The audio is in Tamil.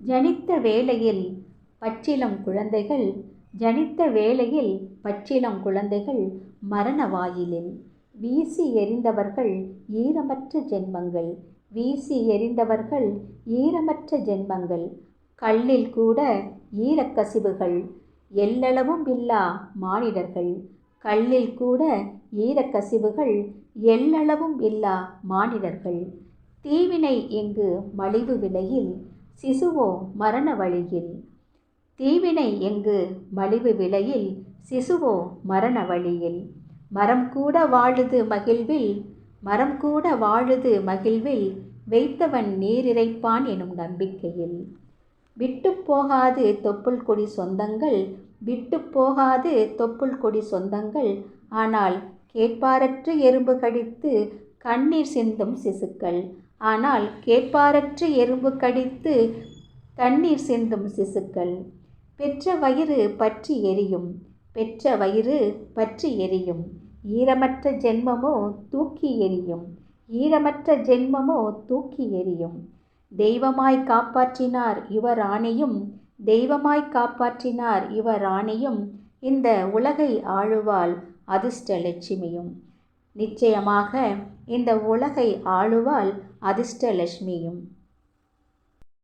ஜனித்த வேளையில் பச்சிளம் குழந்தைகள் ஜனித்த வேளையில் பச்சிளம் குழந்தைகள் மரண வாயிலில். வீசி எறிந்தவர்கள் ஈரமற்ற ஜென்மங்கள். வீசி எறிந்தவர்கள் ஈரமற்ற ஜென்மங்கள். கல்லில் கூட ஈரக்கசிவுகள் எல்லளவும் இல்லா மானிடர்கள். கல்லில் கூட ஈரக்கசிவுகள் எல்லளவும் இல்லா மானிடர்கள். தீவினை எங்கு மலிவு விலையில் சிசுவோ மரண வழியில். தீவினை எங்கு? மலிவு விலையில் சிசுவோ மரண வழியில். மரம் கூட வாழுது மகிழ்வில் மரம் கூட வாழுது மகிழ்வில் வைத்தவன் நீரிறைப்பான் எனும் நம்பிக்கையில். விட்டு போகாது தொப்புள் கொடி சொந்தங்கள் விட்டு போகாது தொப்புள் கொடி சொந்தங்கள் ஆனால் கேட்பாரற்று எறும்பு கடித்து கண்ணீர் சிந்தும் சிசுக்கள். ஆனால் கேட்பாரற்று எறும்பு கடித்து தண்ணீர் சிந்தும் சிசுக்கள். பெற்ற வயிறு பற்றி எரியும் பெற்ற வயிறு பற்றி எரியும். ஈரமற்ற ஜென்மமோ தூக்கி எரியும் ஈரமற்ற ஜென்மமோ தூக்கி எரியும். தெய்வமாய் காப்பாற்றினார் இவர் ஆணையும் தெய்வமாய் காப்பாற்றினார் இவர் ஆணையும். இந்த உலகை ஆளுவாள் அதிர்ஷ்ட லட்சுமியும். நிச்சயமாக இந்த உலகை ஆளுவாள் அதிர்ஷ்டலட்சுமியும்.